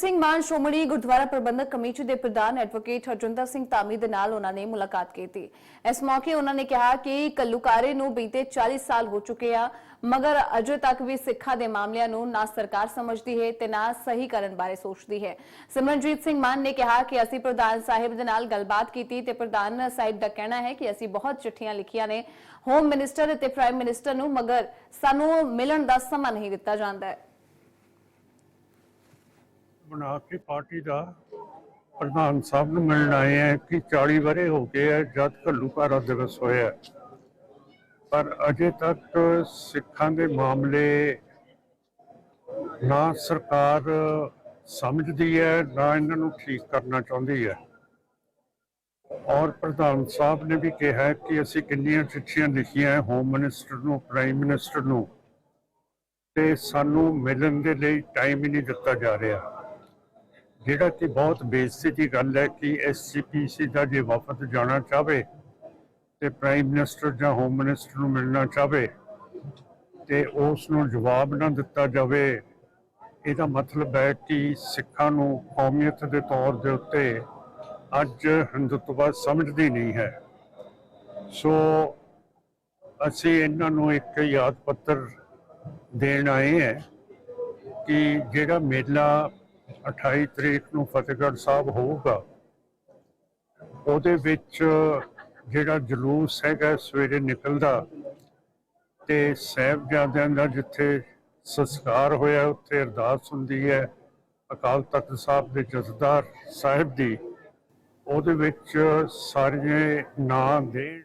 Singh Mann Shiromani Gurdwara Prabandhak committee ਦੇ ਪ੍ਰਧਾਨ advocate Harjinder Singh Dhami ਦੇ ਨਾਲ ਉਹਨਾਂ ਨੇ ਮੁਲਾਕਾਤ ਕੀਤੀ। ਇਸ ਮੌਕੇ ਉਹਨਾਂ ਨੇ ਕਿਹਾ ਕਿ ਕੱਲੂਕਾਰੇ ਨੂੰ ਬੀਤੇ 40 ਸਾਲ ਹੋ ਚੁੱਕੇ ਆ, ਮਗਰ ਅਜੇ ਤੱਕ ਵੀ ਸਿੱਖਾਂ ਦੇ ਮਾਮਲਿਆਂ ਨੂੰ ਨਾ ਸਰਕਾਰ ਸਮਝਦੀ ਹੈ ਤੇ ਨਾ ਸਹੀ ਕਰਨ ਬਾਰੇ ਸੋਚਦੀ ਹੈ। ਸਿਮਰਨਜੀਤ ਸਿੰਘ ਮਾਨ ਨੇ ਕਿਹਾ ਕਿ ਅਸੀਂ ਪ੍ਰਧਾਨ ਸਾਹਿਬ ਦੇ ਨਾਲ ਗੱਲਬਾਤ ਕੀਤੀ ਤੇ ਪ੍ਰਧਾਨ ਸਾਹਿਬ ਦਾ ਕਹਿਣਾ ਹੈ ਕਿ ਅਸੀਂ ਬਹੁਤ ਚਿੱਠੀਆਂ ਲਿਖੀਆਂ ਨੇ, ਹੋਮ ਮਿਨਿਸਟਰ ਅਤੇ ਪ੍ਰਾਈਮ ਮਿਨਿਸਟਰ ਨੂੰ, ਮਗਰ ਸਾਨੂੰ ਮਿਲਣ ਦਾ ਸਮਾਂ ਨਹੀਂ ਦਿੱਤਾ ਜਾਂਦਾ ਹੈ। ਬਣਾ ਕੇ ਪਾਰਟੀ ਦਾ ਪ੍ਰਧਾਨ ਸਾਹਿਬ ਨੂੰ ਮਿਲਣ ਆਏ ਹੈ ਕਿ 40 ਵਰੇ ਹੋ ਗਏ ਹੈ ਜਦ ਘੱਲੂਘਾਰਾ ਦਿਵਸ ਹੋਇਆ ਪਰ ਅਜੇ ਤੱਕ ਸਿੱਖਾਂ ਦੇ ਮਾਮਲੇ ਨਾ ਸਰਕਾਰ ਸਮਝਦੀ ਹੈ, ਨਾ ਇਹਨਾਂ ਨੂੰ ਠੀਕ ਕਰਨਾ ਚਾਹੁੰਦੀ ਹੈ। ਔਰ ਪ੍ਰਧਾਨ ਸਾਹਿਬ ਨੇ ਵੀ ਕਿਹਾ ਕਿ ਅਸੀਂ ਕਿੰਨੀਆਂ ਚਿੱਠੀਆਂ ਲਿਖੀਆਂ ਹੋਮ ਮਿਨਿਸਟਰ ਨੂੰ ਪ੍ਰਾਈਮ ਮਿਨਿਸਟਰ ਨੂੰ, ਤੇ ਸਾਨੂੰ ਮਿਲਣ ਦੇ ਲਈ ਟਾਈਮ ਹੀ ਨਹੀਂ ਦਿੱਤਾ ਜਾ ਰਿਹਾ। ਜਿਹੜਾ ਕਿ ਬਹੁਤ ਬੇਇੱਜ਼ਤੀ ਦੀ ਗੱਲ ਹੈ ਕਿ ਐਸਜੀਪੀਸੀ ਦਾ ਜੇ ਵਫਦ ਜਾਣਾ ਚਾਹਵੇ ਤੇ ਪ੍ਰਾਈਮ ਮਿਨਿਸਟਰ ਜਾਂ ਹੋਮ ਮਿਨਿਸਟਰ ਨੂੰ ਮਿਲਣਾ ਚਾਹਵੇ ਤੇ ਉਸ ਨੂੰ ਜਵਾਬ ਨਾ ਦਿੱਤਾ ਜਾਵੇ, ਇਹਦਾ ਮਤਲਬ ਹੈ ਕਿ ਸਿੱਖਾਂ ਨੂੰ ਕੌਮੀਅਤ ਦੇ ਤੌਰ ਦੇ ਉੱਤੇ ਅੱਜ ਹਿੰਦੂਤਵ ਸਮਝਦੀ ਨਹੀਂ ਹੈ। ਸੋ ਅਸੀਂ ਇਹਨਾਂ ਨੂੰ ਇੱਕ ਯਾਦ ਪੱਤਰ ਦੇਣ ਆਏ ਹਾਂ ਕਿ ਜਿਹੜਾ ਮੇਲਾ 28 ਤਰੀਕ ਨੂੰ ਫਤਿਹਗੜ੍ਹ ਸਾਹਿਬ ਹੋਊਗਾ। ਉਹਦੇ ਵਿੱਚ ਜਿਹੜਾ ਜਲੂਸ ਹੈਗਾ, ਸਵੇਰੇ ਨਿਕਲਦਾ ਤੇ ਸਾਹਿਬਜ਼ਾਦਿਆਂ ਦਾ ਜਿੱਥੇ ਸੰਸਕਾਰ ਹੋਇਆ, ਉੱਥੇ ਅਰਦਾਸ ਹੁੰਦੀ ਹੈ, ਅਕਾਲ ਤਖਤ ਸਾਹਿਬ ਦੇ ਜਥੇਦਾਰ ਸਾਹਿਬ ਦੀ। ਉਹਦੇ ਵਿੱਚ ਸਾਰੇ ਨਾਂ ਦੇ